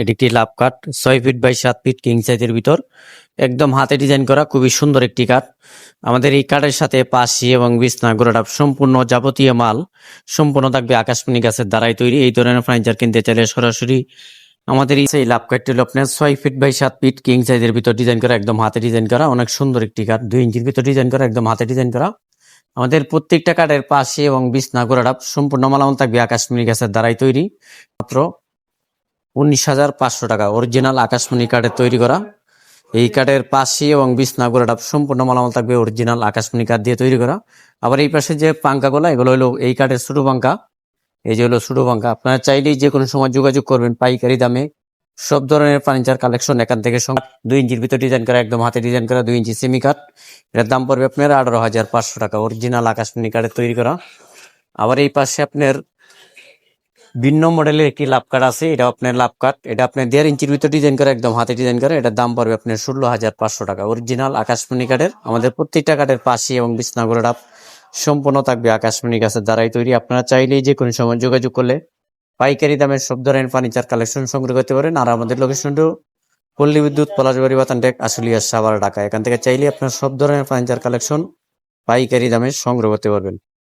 এটি একটি লাভ কাঠ, ছয় ফিট বাই সাত ফিট কিং সাইজের ভিতর। একদম হাতে ডিজাইন করা খুবই সুন্দর একটি কাঠ। আমাদের এই কাঠের সাথে পাশি এবং বিছনা গোড়াটা সম্পূর্ণ যাবতীয় মাল সম্পূর্ণ থাকবে আকাশমণি গাছের দ্বারাই তৈরি। এই ধরনের ফার্নিচার কিনতে চাইলে সরাসরি আমাদের এই লাভ কাঠটি হলো আপনার ছয় ফিট বাই সাত ফিট কিং সাইজের ভিতর ডিজাইন করা, একদম হাতে ডিজাইন করা, অনেক সুন্দর একটি কাঠ। দুই ইঞ্চির ভিতর ডিজাইন করা, একদম হাতে ডিজাইন করা। আমাদের প্রত্যেকটা কাঠের পাশে এবং বিছনা গোড়াটা সম্পূর্ণ মালামাল থাকবে আকাশমণি গাছের দ্বারাই তৈরি। মাত্র উনিশ হাজার পাঁচশো টাকা। অরিজিনাল আকাশমণি কাঠের তৈরি করা। এই কাঠের পাশে এবং বিছনা গোড়াটা সম্পূর্ণ মালামাল থাকবে অরিজিনাল আকাশমণি কাঠ দিয়ে তৈরি করা। আবার এই পাশে যে পাঙ্কাগুলো এগুলো হলো এই কাঠের ছোট পাঙ্কা। এই যে হলো ছোট পাঙ্কা। আপনারা চাইলেই যে কোনো সময় যোগাযোগ করবেন পাইকারি দামে। সব ধরনের ফার্নিচার কালেকশন এখান থেকে দুই ইঞ্চির ভিতর ডিজাইন করা, একদম হাতে ডিজাইন করা, দুই ইঞ্চি সেমি কাঠ এটার দাম পড়বে আপনার আঠারো হাজার পাঁচশো টাকা। অরিজিনাল আকাশমণি কাঠের তৈরি করা। আবার এই পাশে আপনার ভিন্ন মডেলের একটি লাভ কাঠ আছে এটা আপনার লাভ কাঠ এটা আপনার দেড় ইঞ্চির ভিতর ডিজাইন করে, একদম হাতে ডিজাইন করে, এটার দাম পড়বে আপনার ষোলো হাজার পাঁচশো টাকা। অরিজিনাল আকাশমণি কাঠের, আমাদের প্রত্যেকটা কাঠের পাশে এবং বিছনাগুলোটা সম্পূর্ণ থাকবে আকাশমণি গাছের দ্বারাই তৈরি। আপনারা চাইলেই যে কোনো সময় যোগাযোগ করলে পাইকারি দামের সব ধরনের ফার্নিচার কালেকশন সংগ্রহ করতে পারেন। আর আমাদের লোকেশনটা পল্লী বিদ্যুৎ, পলাশবাড়ি, বাতানটেক, আশুলিয়া, সাভার, ঢাকা। এখান থেকে চাইলে আপনার সব ধরনের ফার্নিচার কালেকশন পাইকারি দামে সংগ্রহ করতে পারবেন।